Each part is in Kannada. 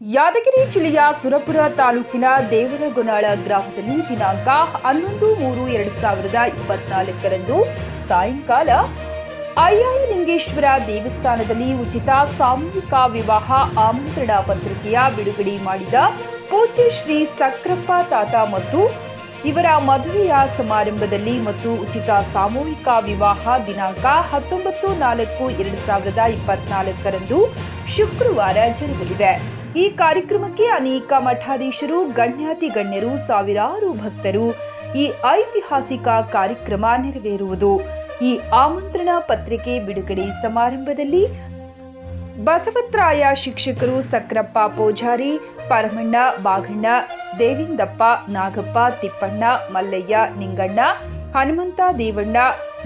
ಯಾದಗಿರಿ ಜಿಲ್ಲೆಯ ಸುರಪುರ ತಾಲೂಕಿನ ದೇವರಗೊನಾಳ ಗ್ರಾಮದಲ್ಲಿ ದಿನಾಂಕ ಹನ್ನೊಂದು ಮೂರು ಎರಡು ಸಾವಿರದ ಇಪ್ಪತ್ನಾಲ್ಕರಂದು ಸಾಯಂಕಾಲ ಅಯ್ಯಾಯಲಿಂಗೇಶ್ವರ ದೇವಸ್ಥಾನದಲ್ಲಿ ಉಚಿತ ಸಾಮೂಹಿಕ ವಿವಾಹ ಆಮಂತ್ರಣ ಪತ್ರಿಕೆಯ ಬಿಡುಗಡೆ ಮಾಡಿದ ಪೂಜ್ಯ ಶ್ರೀ ಸಕ್ರಪ್ಪ ತಾತ ಮತ್ತು ಇವರ ಮದುವೆಯ ಸಮಾರಂಭದಲ್ಲಿ ಮತ್ತು ಉಚಿತ ಸಾಮೂಹಿಕ ವಿವಾಹ ದಿನಾಂಕ ಹತ್ತೊಂಬತ್ತು ನಾಲ್ಕು ಎರಡು ಸಾವಿರದ ಇಪ್ಪತ್ನಾಲ್ಕರಂದು ಶುಕ್ರವಾರ ಜರುಗಲಿದೆ ಈ ಕಾರ್ಯಕ್ರಮಕ್ಕೆ ಅನೇಕ ಮಠಾಧೀಶರು ಗಣ್ಯಾತಿ ಗಣ್ಯರು ಸಾವಿರಾರು ಭಕ್ತರು ಈ ಐತಿಹಾಸಿಕ ಕಾರ್ಯಕ್ರಮ ನೆರವೇರುವುದು. ಈ ಆಮಂತ್ರಣ ಪತ್ರಿಕೆ ಬಿಡುಗಡೆ ಸಮಾರಂಭದಲ್ಲಿ ಬಸವತ್ರಾಯ ಶಿಕ್ಷಕರು ಸಕ್ರಪ್ಪ ಪೂಜಾರಿ, ಪರಮಣ್ಣ ಬಾಗಣ್ಣ, ದೇವಿಂದಪ್ಪ ನಾಗಪ್ಪ, ತಿಪ್ಪಣ್ಣ ಮಲ್ಲಯ್ಯ ನಿಂಗಣ್ಣ, ಹನುಮಂತ ದೇವಣ್ಣ,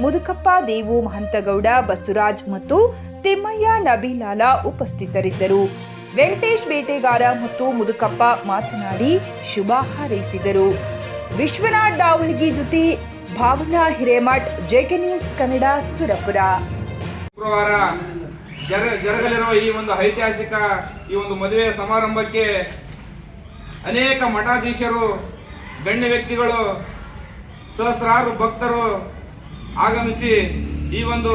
ಮುದುಕಪ್ಪ ದೇವು ಮಹಂತಗೌಡ, ಬಸವರಾಜ್ ಮತ್ತು ತಿಮ್ಮಯ್ಯ ನಬಿಲಾಲ ಉಪಸ್ಥಿತರಿದ್ದರು. ವೆಂಕಟೇಶ್ ಬೇಟೆಗಾರ ಮತ್ತು ಮುದುಕಪ್ಪ ಮಾತನಾಡಿ ಶುಭ ಹಾರೈಸಿದರು. ವಿಶ್ವನಾಥ್ ಡಾವಣಗಿ ಜೊತೆ ಭಾವನಾ ಹಿರೇಮಠ್, ಜೆಕೆ ನ್ಯೂಸ್ ಕನ್ನಡ, ಸುರಪುರ. ಶುಕ್ರವಾರ ಜರಗಲಿರುವ ಈ ಒಂದು ಐತಿಹಾಸಿಕ ಈ ಒಂದು ಮದುವೆ ಸಮಾರಂಭಕ್ಕೆ ಅನೇಕ ಮಠಾಧೀಶರು, ಗಣ್ಯ ವ್ಯಕ್ತಿಗಳು, ಸಹಸ್ರಾರು ಭಕ್ತರು ಆಗಮಿಸಿ ಈ ಒಂದು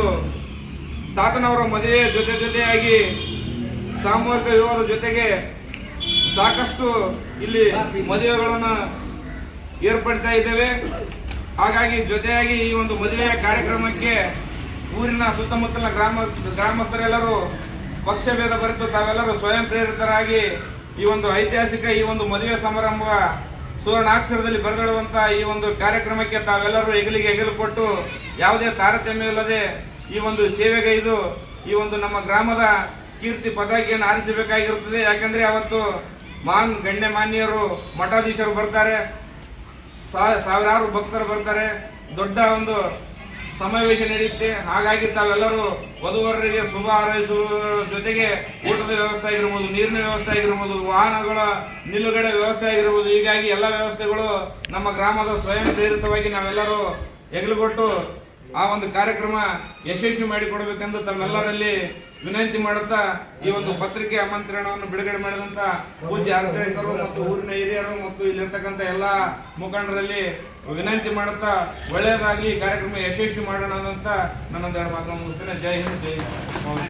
ತಾತನವರ ಮದುವೆ ಜೊತೆ ಜೊತೆಯಾಗಿ ಸಾಮೂಹಿಕ ವಿವಾಹದ ಜೊತೆಗೆ ಸಾಕಷ್ಟು ಇಲ್ಲಿ ಮದುವೆಗಳನ್ನು ಏರ್ಪಡ್ತಾ ಇದ್ದೇವೆ. ಹಾಗಾಗಿ ಜೊತೆಯಾಗಿ ಈ ಒಂದು ಮದುವೆಯ ಕಾರ್ಯಕ್ರಮಕ್ಕೆ ಊರಿನ ಸುತ್ತಮುತ್ತಲಿನ ಗ್ರಾಮ, ಗ್ರಾಮಸ್ಥರೆಲ್ಲರೂ ಪಕ್ಷಭೇದ ಬರೆದು ತಾವೆಲ್ಲರೂ ಸ್ವಯಂ ಪ್ರೇರಿತರಾಗಿ ಈ ಒಂದು ಐತಿಹಾಸಿಕ ಈ ಒಂದು ಮದುವೆ ಸಮಾರಂಭ ಸುವರ್ಣಾಕ್ಷರದಲ್ಲಿ ಬರೆದಿಡುವಂಥ ಈ ಒಂದು ಕಾರ್ಯಕ್ರಮಕ್ಕೆ ತಾವೆಲ್ಲರೂ ಹೆಗಲಿಗೆ ಹೆಗಲು ಕೊಟ್ಟು ಯಾವುದೇ ತಾರತಮ್ಯವಿಲ್ಲದೆ ಈ ಒಂದು ಸೇವೆಗೈದು ಈ ಒಂದು ನಮ್ಮ ಗ್ರಾಮದ ಕೀರ್ತಿ ಪತಾಕಿಯನ್ನು ಆರಿಸಬೇಕಾಗಿರುತ್ತದೆ ಯಾಕಂದ್ರೆ ಅವತ್ತು ಮಾನ್ ಗಣ್ಯ ಮಾನ್ಯರು, ಮಠಾಧೀಶರು ಬರ್ತಾರೆ. ಸಾವಿರಾರು ಭಕ್ತರು ಬರ್ತಾರೆ. ದೊಡ್ಡ ಒಂದು ಸಮಾವೇಶ ನಡೆಯುತ್ತೆ. ಹಾಗಾಗಿ ತಾವೆಲ್ಲರೂ ವಧುವರರಿಗೆ ಶುಭ ಹಾರೈಸುವುದರ ಜೊತೆಗೆ ಊಟದ ವ್ಯವಸ್ಥೆ ಆಗಿರ್ಬೋದು, ನೀರಿನ ವ್ಯವಸ್ಥೆ ಆಗಿರ್ಬೋದು, ವಾಹನಗಳ ನಿಲುಗಡೆ ವ್ಯವಸ್ಥೆ ಆಗಿರ್ಬೋದು. ಹೀಗಾಗಿ ಎಲ್ಲ ವ್ಯವಸ್ಥೆಗಳು ನಮ್ಮ ಗ್ರಾಮದ ಸ್ವಯಂ ಪ್ರೇರಿತವಾಗಿ ನಾವೆಲ್ಲರೂ ಹೆಗಲುಗೊಟ್ಟು ಆ ಒಂದು ಕಾರ್ಯಕ್ರಮ ಯಶಸ್ವಿ ಮಾಡಿಕೊಡಬೇಕೆಂದು ತಮ್ಮೆಲ್ಲರಲ್ಲಿ ವಿನಂತಿ ಮಾಡುತ್ತಾ ಈ ಒಂದು ಪತ್ರಿಕೆ ಆಮಂತ್ರಣವನ್ನು ಬಿಡುಗಡೆ ಮಾಡಿದಂತ ಪೂಜ್ಯ ಅರ್ಚಕರು ಮತ್ತು ಊರಿನ ಹಿರಿಯರು ಮತ್ತು ಇಲ್ಲಿರ್ತಕ್ಕಂಥ ಎಲ್ಲಾ ಮುಖಂಡರಲ್ಲಿ ವಿನಂತಿ ಮಾಡುತ್ತಾ ಒಳ್ಳೆಯದಾಗಿ ಕಾರ್ಯಕ್ರಮ ಯಶಸ್ವಿ ಮಾಡೋಣ ಅಂತ ನನ್ನೊಂದೆರಡು ಮಾತು ಮುಗಿಸ್ತೇನೆ ಜೈ ಹಿಂದ್, ಜೈ. ಟಿವಿಎಸ್